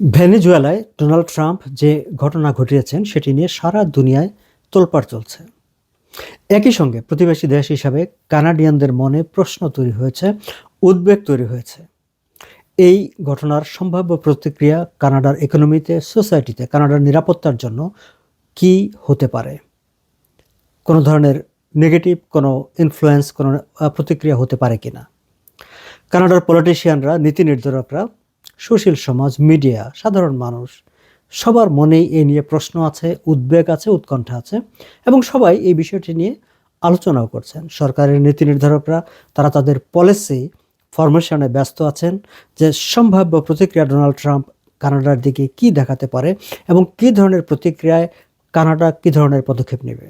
ভেনেজুয়েলায় Donald Trump যে ঘটনা ঘটিয়েছেন, সেটি নিয়ে সারা দুনিয়ায় তোলপাড় চলছে। একই সঙ্গে প্রতিবেশী দেশ হিসাবে কানাডিয়ানদের মনে প্রশ্ন তৈরি হয়েছে, উদ্বেগ তৈরি হয়েছে। এই ঘটনার সম্ভাব্য প্রতিক্রিয়া কানাডার ইকোনমিতে সোসাইটিতে কানাডার নিরাপত্তার জন্য কি হতে পারে? কোনো ধরনের নেগেটিভ কোনো ইনফ্লুয়েন্স কোনো প্রতিক্রিয়া হতে পারে কিনা? কানাডার পলিটিশিয়ানরা নীতি নির্ধারকরা সুশীল সমাজ, মিডিয়া, সাধারণ মানুষ, সবার মনেই এ নিয়ে প্রশ্ন আছে, উদ্বেগ আছে, উৎকণ্ঠা আছে এবং সবাই এই বিষয়টি নিয়ে আলোচনাও করছেন। সরকারের নীতি নির্ধারকরা, তারা তাদের পলিসি ফরমেশনে ব্যস্ত আছেন যে সম্ভাব্য প্রতিক্রিয়া ডোনাল্ড ট্রাম্প কানাডার দিকে কি দেখাতে পারে এবং কী ধরনের প্রতিক্রিয়ায় কানাডা কী ধরনের পদক্ষেপ নেবে।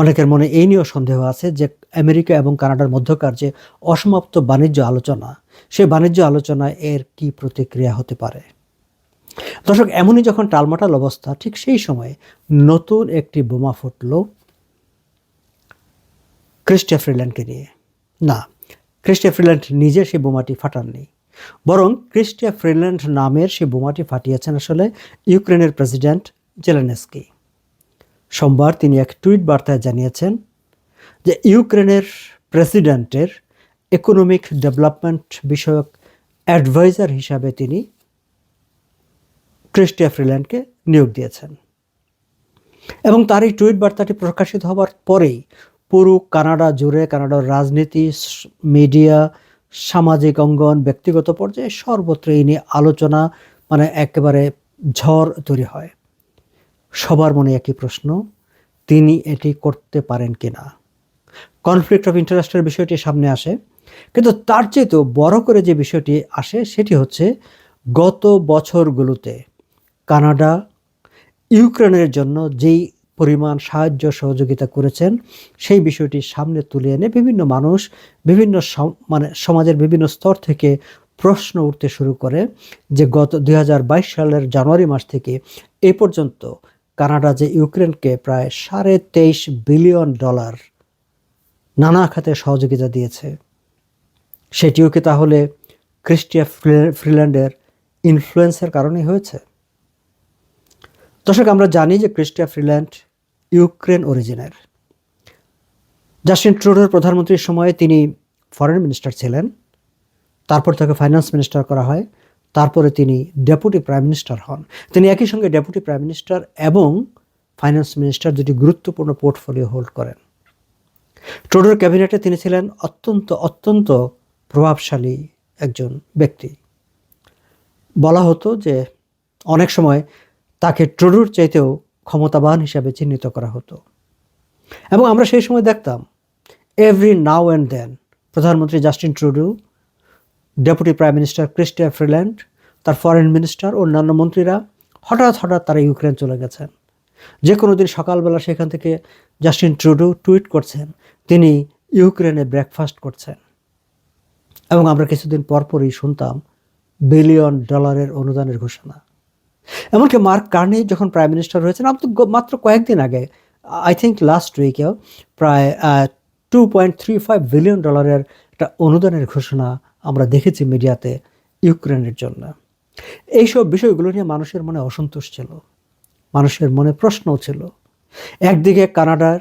অনেকের মনে এই নিয়েও সন্দেহ আছে যে আমেরিকা এবং কানাডার মধ্যকার যে অসমাপ্ত বাণিজ্য আলোচনা সে বাণিজ্য আলোচনায় এর কি প্রতিক্রিয়া হতে পারে? দর্শক, এমনই যখন টালমাটাল অবস্থা, ঠিক সেই সময়ে নতুন একটি বোমা ফুটল ক্রিস্টিয়া ফ্রিল্যান্ডকে নিয়ে। না, ক্রিস্টিয়া ফ্রিল্যান্ড নিজে সেই বোমাটি ফাটাননি, বরং ক্রিস্টিয়া ফ্রিল্যান্ড নামের সেই বোমাটি ফাটিয়েছেন আসলে ইউক্রেনের প্রেসিডেন্ট জেলেনেস্কি। সোমবার তিনি এক টুইট বার্তায় জানিয়েছেন যে ইউক্রেনের প্রেসিডেন্টের ইকোনমিক ডেভেলপমেন্ট বিষয়ক অ্যাডভাইজার হিসাবে তিনি ক্রিস্টিয়া ফ্রিল্যান্ডকে নিয়োগ দিয়েছেন। এবং তার এই টুইট বার্তাটি প্রকাশিত হওয়ার পরেই পুরো কানাডা জুড়ে কানাডার রাজনীতি, মিডিয়া, সামাজিক অঙ্গন, ব্যক্তিগত পর্যায়ে সর্বত্র এই নিয়ে আলোচনা মানে একেবারে ঝড় তৈরি হয়। সবার মনে একই প্রশ্ন, তিনি এটি করতে পারেন কিনা? কনফ্লিক্ট অফ ইন্টারেস্টের বিষয়টি সামনে আসে, কিন্তু তার চেয়েতেও বড় করে যে বিষয়টি আসে সেটি হচ্ছে গত বছরগুলোতে কানাডা, ইউক্রেনের জন্য যেই পরিমাণ সাহায্য সহযোগিতা করেছেন, সেই বিষয়টি সামনে তুলে এনে বিভিন্ন মানুষ বিভিন্ন মানে সমাজের বিভিন্ন স্তর থেকে প্রশ্ন উঠতে শুরু করে যে গত দু হাজার বাইশ সালের জানুয়ারি মাস থেকে এই পর্যন্ত কানাডা যে ইউক্রেনকে প্রায় সাড়ে তেইশ বিলিয়ন ডলার নানা খাতে সহযোগিতা দিয়েছে, সেটিও কি তাহলে ক্রিস্টিয়া ফ্রি- ফ্রিল্যান্ডের ইনফ্লুয়েন্সের কারণে হয়েছে? দর্শক, আমরা জানি যে ক্রিস্টিয়া ফ্রিল্যান্ড ইউক্রেন অরিজিনের। জাস্টিন ট্রুডোর প্রধানমন্ত্রীর সময়ে তিনি ফরেন মিনিস্টার ছিলেন। তারপর তাকে ফাইন্যান্স মিনিস্টার করা হয়। তারপরে তিনি ডেপুটি প্রাইম মিনিস্টার হন। তিনি একই সঙ্গে ডেপুটি প্রাইম মিনিস্টার এবং ফাইন্যান্স মিনিস্টার দুটি গুরুত্বপূর্ণ পোর্টফোলিও হোল্ড করেন। ট্রুডোর ক্যাবিনেটে তিনি ছিলেন অত্যন্ত অত্যন্ত প্রভাবশালী একজন ব্যক্তি। বলা হতো যে অনেক সময় তাকে ট্রুডোর চাইতেও ক্ষমতাবান হিসাবে চিহ্নিত করা হতো। এবং আমরা সেই সময় দেখতাম, এভরি নাও অ্যান্ড দেন, প্রধানমন্ত্রী Justin Trudeau deputy prime minister Chrystia Freeland তার ফরেন মিনিস্টার অন্যান্য মন্ত্রীরা হঠাৎ হঠাৎ তারা ইউক্রেন চলে গেছেন। যে কোনো দিন সকালবেলা সেখান থেকে জাস্টিন ট্রুডো টুইট করছেন, তিনি ইউক্রেনে ব্রেকফাস্ট করছেন। এবং আমরা কিছুদিন পরপরই শুনতাম বিলিয়ন ডলারের অনুদানের ঘোষণা। এমনকি মার্ক কার্নি যখন প্রাইম মিনিস্টার হয়েছেন, আমি তো মাত্র কয়েকদিন আগে আই থিঙ্ক লাস্ট উইকেও প্রায় two point three five billion ডলারের একটা অনুদানের ঘোষণা আমরা দেখেছি মিডিয়াতে ইউক্রেনের জন্য। এইসব বিষয়গুলো নিয়ে মানুষের মনে অসন্তোষ ছিল। মানুষের মনে প্রশ্নও ছিল। একদিকে কানাডার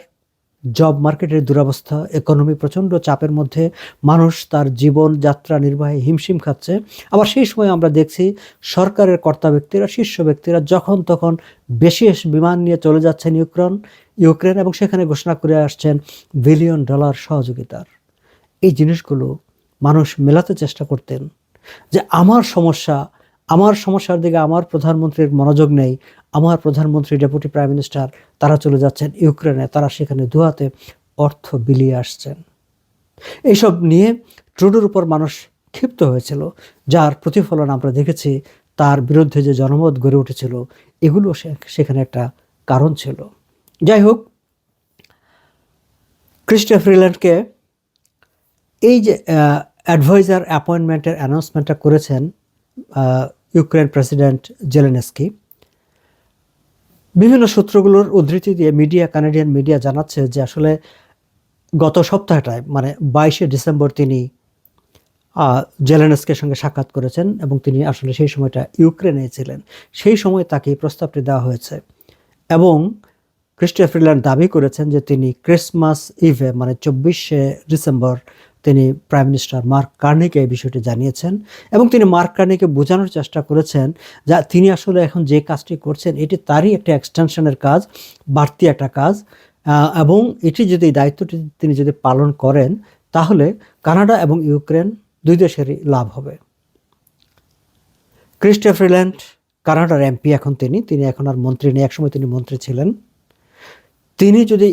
জব মার্কেটের দুরবস্থা, ইকোনমি প্রচণ্ড চাপের মধ্যে মানুষ তার জীবন যাত্রা নির্বাহে হিমশিম খাচ্ছে। আবার সেই সময় আমরা দেখছি সরকারের কর্তা ব্যক্তিরা, শীর্ষ ব্যক্তিরা যখন তখন বিশেষ বিমান নিয়ে চলে যাচ্ছেন ইউক্রেন ইউক্রেন এবং সেখানে ঘোষণা করে আসছেন বিলিয়ন ডলার সহযোগিতার। এই জিনিসগুলো মানুষ মেলাতে চেষ্টা করতেন যে আমার সমস্যা, আমার সমস্যার দিকে আমার প্রধানমন্ত্রীর মনোযোগ নেই, আমার প্রধানমন্ত্রী, ডেপুটি প্রাইম মিনিস্টার, তারা চলে যাচ্ছেন ইউক্রেনে, তারা সেখানে দুহাতে অর্থ বিলিয়ে আসছেন। এইসব নিয়ে ট্রুডোর উপর মানুষ ক্ষিপ্ত হয়েছিল, যার প্রতিফলন আমরা দেখেছি, তার বিরুদ্ধে যে জনমত গড়ে উঠেছিল, এগুলো সেখানে একটা কারণ ছিল। যাই হোক ক্রিস্টিয়া ফ্রিল্যান্ডকে এই যে অ্যাডভাইজার অ্যাপয়েন্টমেন্টের অ্যানাউন্সমেন্টটা করেছেন ইউক্রেন প্রেসিডেন্ট জেলেনেস্কি। বিভিন্ন সূত্রগুলোর উদ্ধৃতি দিয়ে মিডিয়া, কানাডিয়ান মিডিয়া জানাচ্ছে যে আসলে গত সপ্তাহটায় মানে বাইশে ডিসেম্বর তিনি জেলেনস্কের সঙ্গে সাক্ষাৎ করেছেন এবং তিনি আসলে সেই সময়টা ইউক্রেনে ছিলেন। সেই সময় তাকে প্রস্তাবটি দেওয়া হয়েছে এবং ক্রিস্টিয়া ফ্রিল্যান্ড দাবি করেছেন যে তিনি ক্রিসমাস ইভে মানে চব্বিশে ডিসেম্বর তিনি প্রাইম মিনিস্টার মার্ক কার্নিকে এই বিষয়টি জানিয়েছেন এবং তিনি মার্ক কার্নিকে বোঝানোর চেষ্টা করেছেন যা তিনি আসলে এখন যে কাজটি করছেন, এটি তারই একটা এক্সটেনশনের কাজ, বাড়তি একটা কাজ। এবং এটি যদি দায়িত্বটি তিনি যদি পালন করেন, তাহলে কানাডা এবং ইউক্রেন দুই দেশেরই লাভ হবে। ক্রিস্টিয়া ফ্রিল্যান্ড কানাডার এমপি এখন তিনি তিনি এখন আর মন্ত্রী নেই, একসময় তিনি মন্ত্রী ছিলেন। তিনি যদি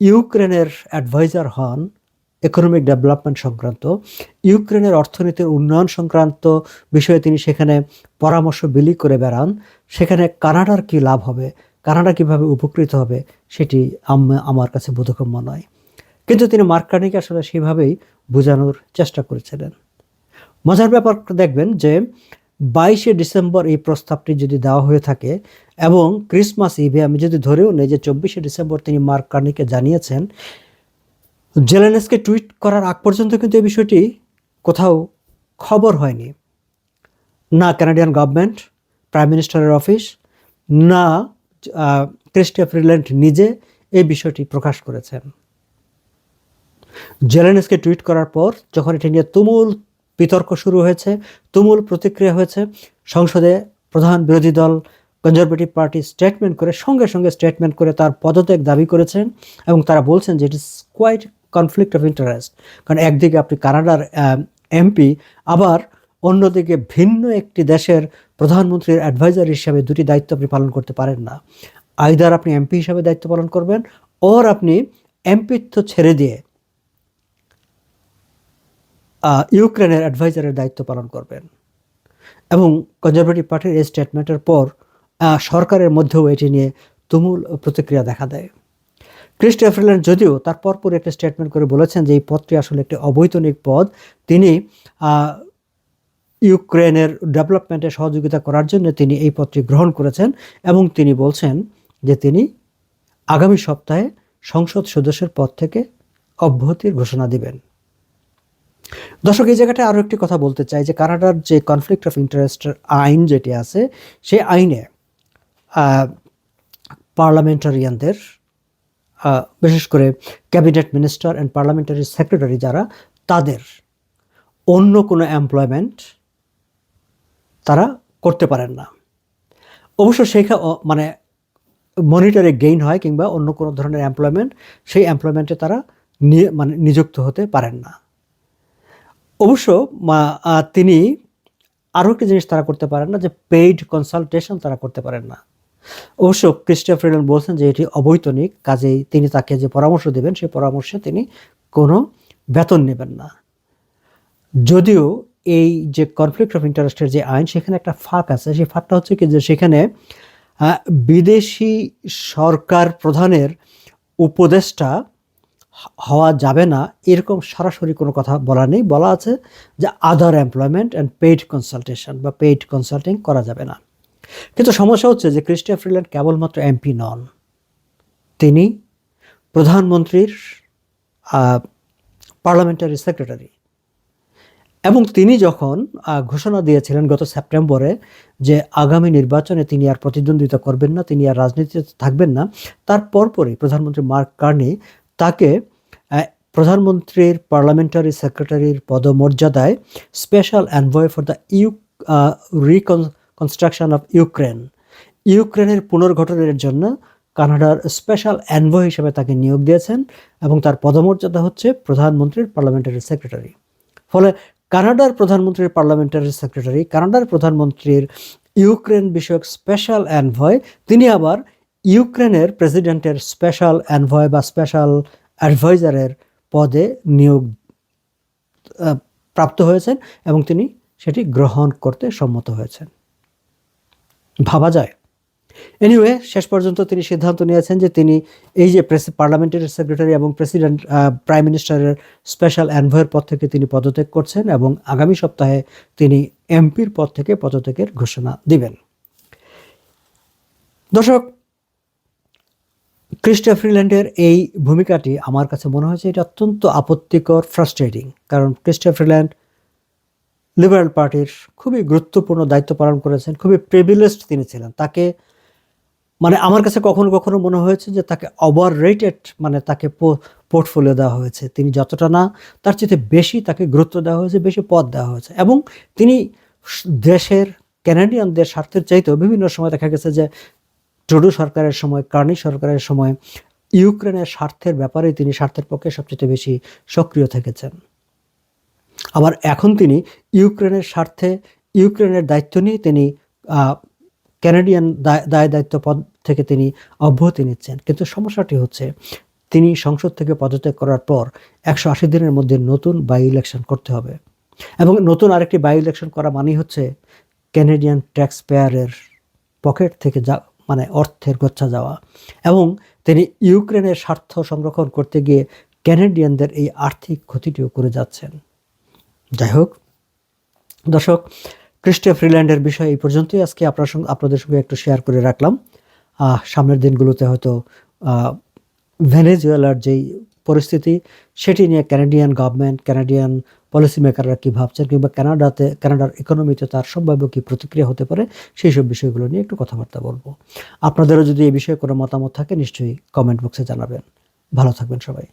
ইউক্রেনের অ্যাডভাইজার হন ইকোনমিক ডেভেলপমেন্ট সংক্রান্ত, ইউক্রেনের অর্থনীতির উন্নয়ন সংক্রান্ত বিষয়ে তিনি সেখানে পরামর্শ বিলি করে বেড়ান। সেখানে কানাডার কি লাভ হবে, কানাডা কীভাবে উপকৃত হবে, সেটি আম- আমার কাছে বোধগম্য নয়। কিন্তু তিনি মার্কানিকে আসলে সেভাবেই বোঝানোর চেষ্টা করেছিলেন। মজার ব্যাপার দেখবেন যে বাইশে ডিসেম্বর এই প্রস্তাবটি যদি দেওয়া হয়ে থাকে এবং ক্রিসমাস ইভে আমি যদি ধরেও নেই যে চব্বিশে ডিসেম্বর তিনি মার্ক কার্নিকে জানিয়েছেন জেলেনেসকে টুইট করার আগ পর্যন্ত কিন্তু এই বিষয়টি কোথাও খবর হয়নি। না কানাডিয়ান গভর্নমেন্ট প্রাইম মিনিস্টারের অফিস না ক্রিস্টিয়া ফ্রিল্যান্ড নিজে এই বিষয়টি প্রকাশ করেছেন। জেলেনসকে টুইট করার পর যখন এটি নিয়ে তুমুল বিতর্ক শুরু হয়েছে, তুমুল প্রতিক্রিয়া হয়েছে, সংসদে প্রধান বিরোধী দল কনজারভেটিভ পার্টি স্টেটমেন্ট করে সঙ্গে সঙ্গে স্টেটমেন্ট করে তার পদত্যাগ দাবি করেছেন এবং তারা বলছেন যে it is quite conflict of interest কারণ একদিকে আপনি কানাডার এমপি আবার অন্যদিকে ভিন্ন একটি দেশের প্রধানমন্ত্রীর অ্যাডভাইজার হিসাবে দুটি দায়িত্ব আপনি পালন করতে পারেন না। আইদার আপনি এমপি হিসাবে দায়িত্ব পালন করবেন ওর আপনি এমপিত্ব ছেড়ে দিয়ে ইউক্রেনের অ্যাডভাইজারের দায়িত্ব পালন করবেন। এবং কনজারভেটিভ পার্টির এই স্টেটমেন্টের পর সরকারের মধ্যেও এটি নিয়ে তুমুল প্রতিক্রিয়া দেখা দেয়। ক্রিস্টিয়া ফ্রিল্যান্ড যদিও তার পরপর একটা স্টেটমেন্ট করে বলেছেন যে এই পদটি আসলে একটি অবৈতনিক পদ। তিনি ইউক্রেনের ডেভেলপমেন্টে সহযোগিতা করার জন্য তিনি এই পদটি গ্রহণ করেছেন এবং তিনি বলছেন যে তিনি আগামী সপ্তাহে সংসদ সদস্যের পদ থেকে অব্যাহতির ঘোষণা দিবেন। দর্শক, এই জায়গাটা আরও একটি কথা বলতে চাই যে কানাডার যে কনফ্লিক্ট অফ ইন্টারেস্টের আইন যেটি আছে, সেই আইনে পার্লামেন্টারিয়ানদের বিশেষ করে cabinet minister and parliamentary secretary যারা, তাদের অন্য কোনো এমপ্লয়মেন্ট তারা করতে পারেন না। অবশ্য সেখা মানে মনিটরে গেইন হয় কিংবা অন্য কোনো ধরনের এমপ্লয়মেন্ট সেই এমপ্লয়মেন্টে তারা মানে নিযুক্ত হতে পারেন না। অবশ্য তিনি আরও একটি জিনিস তারা করতে পারেন না যে পেইড কনসালটেশন তারা করতে পারেন না। অবশ্য ক্রিস্টিয়া ফ্রিডন বলছেন যে এটি অবৈতনিক, কাজেই তিনি তাকে যে পরামর্শ দেবেন সেই পরামর্শে তিনি কোনো বেতন নেবেন না। যদিও এই যে কনফ্লিক্ট অফ ইন্টারেস্টের যে আইন, সেখানে একটা ফাঁক আছে। সেই ফাঁকটা হচ্ছে কি যে সেখানে বিদেশি সরকার প্রধানের উপদেষ্টা হওয়া যাবে না। এরকম সরাসরি কোনো কথা বলা নেই। বলা আছে যে other employment and paid consultation বা পেইড কনসাল্টিং করা যাবে না। কিন্তু সমস্যা হচ্ছে যে ক্রিস্টিয়া ফ্রিল্যান্ড কেবলমাত্র এমপি নন। তিনি প্রধানমন্ত্রীর পার্লামেন্টারি সেক্রেটারি। এবং তিনি যখন ঘোষণা দিয়েছিলেন গত সেপ্টেম্বরে যে আগামী নির্বাচনে তিনি আর প্রতিদ্বন্দ্বিতা করবেন না, তিনি আর রাজনীতিতে থাকবেন না, তার পরপরই প্রধানমন্ত্রী মার্ক কার্নি তাকে প্রধানমন্ত্রীর পার্লামেন্টারি সেক্রেটারির পদমর্যাদায় special envoy for the U reconstruction of Ukraine ইউক্রেনের পুনর্গঠনের জন্য কানাডার স্পেশাল অ্যানভয় হিসেবে তাকে নিয়োগ দিয়েছেন এবং তার পদমর্যাদা হচ্ছে প্রধানমন্ত্রীর পার্লামেন্টারি সেক্রেটারি ফলে কানাডার প্রধানমন্ত্রীর পার্লামেন্টারি সেক্রেটারি কানাডার প্রধানমন্ত্রীর ইউক্রেন বিষয়ক স্পেশাল অ্যানভয় তিনি আবার ইউক্রেনের প্রেসিডেন্টের স্পেশাল অ্যানভয় বা স্পেশাল অ্যাডভাইজারের পদে নিয়োগ প্রাপ্ত হয়েছেন এবং তিনি সেটি গ্রহণ করতে সম্মত হয়েছেন। ভাবা যায়। এনিওয়ে শেষ পর্যন্ত তিনি সিদ্ধান্ত নিয়েছেন যে তিনি এই যে প্রেস, পার্লামেন্টারি সেক্রেটারি এবং প্রেসিডেন্ট প্রাইম মিনিস্টারের স্পেশাল অ্যানভয়ের পদ থেকে তিনি পদত্যাগ করছেন এবং আগামী সপ্তাহে তিনি এমপির পদ থেকে পদত্যাগের ঘোষণা দিবেন। দর্শক ক্রিস্টা ফ্রিল্যান্ডের এই ভূমিকাটি আমার কাছে মনে হয়েছে এটা অত্যন্ত আপত্তিকর ফ্রাস্ট্রেটিং কারণ ক্রিস্টা ফ্রিল্যান্ড লিবারেল পার্টির খুবই গুরুত্বপূর্ণ দায়িত্ব পালন করেছেন, খুবই প্রিভিলেজড তিনি ছিলেন। তাকে মানে আমার কাছে কখনো কখনো মনে হয়েছে যে তাকে ওভার রেটেড মানে তাকে পোর্টফোলিও দেওয়া হয়েছে। তিনি যতটা না, তার চেয়ে বেশি তাকে গুরুত্ব দেওয়া হয়েছে, বেশি পদ দেওয়া হয়েছে। এবং তিনি দেশের ক্যানাডিয়ানদের স্বার্থের চাইতেও বিভিন্ন সময় দেখা গেছে যে ট্রুডো সরকারের সময় কার্নি সরকারের সময় ইউক্রেনের স্বার্থের ব্যাপারে তিনি স্বার্থের পক্ষে সবচেয়ে বেশি সক্রিয় থেকেছেন। আবার এখন তিনি ইউক্রেনের স্বার্থে, ইউক্রেনের দায়িত্ব নিয়ে তিনি ক্যানাডিয়ান দায় দায়িত্ব পদ থেকে তিনি অব্যাহতি নিচ্ছেন। কিন্তু সমস্যাটি হচ্ছে, তিনি সংসদ থেকে পদত্যাগ করার পর একশো আশি দিনের মধ্যে নতুন বাই ইলেকশন করতে হবে। এবং নতুন আরেকটি বাই ইলেকশন করা মানেই হচ্ছে ক্যানাডিয়ান ট্যাক্স পেয়ারের পকেট থেকে যা মানে অর্থের গচ্ছা যাওয়া। এবং তিনি ইউক্রেনের স্বার্থ সংরক্ষণ করতে গিয়ে ক্যানাডিয়ানদের এই আর্থিক ক্ষতিটিও করে যাচ্ছেন। যাই হোক দর্শক ক্রিস্টিয়া ফ্রিল্যান্ডের বিষয় এই পর্যন্তই। আজকে আপনার সঙ্গে আপনাদের সঙ্গে একটু শেয়ার করে রাখলাম। সামনের দিনগুলোতে হয়তো ভেনেজুয়েলার যেই পরিস্থিতি, সেটি নিয়ে ক্যানাডিয়ান গভর্নমেন্ট ক্যানাডিয়ান পলিসি মেকাররা কী ভাবছেন কিংবা কানাডাতে কানাডার ইকোনমিতে তার সম্ভাব্য কী প্রতিক্রিয়া হতে পারে, সেই সব বিষয়গুলো নিয়ে একটু কথাবার্তা বলব। আপনাদেরও যদি এই বিষয়ে কোনো মতামত থাকে, নিশ্চয়ই কমেন্ট বক্সে জানাবেন। ভালো থাকবেন সবাই।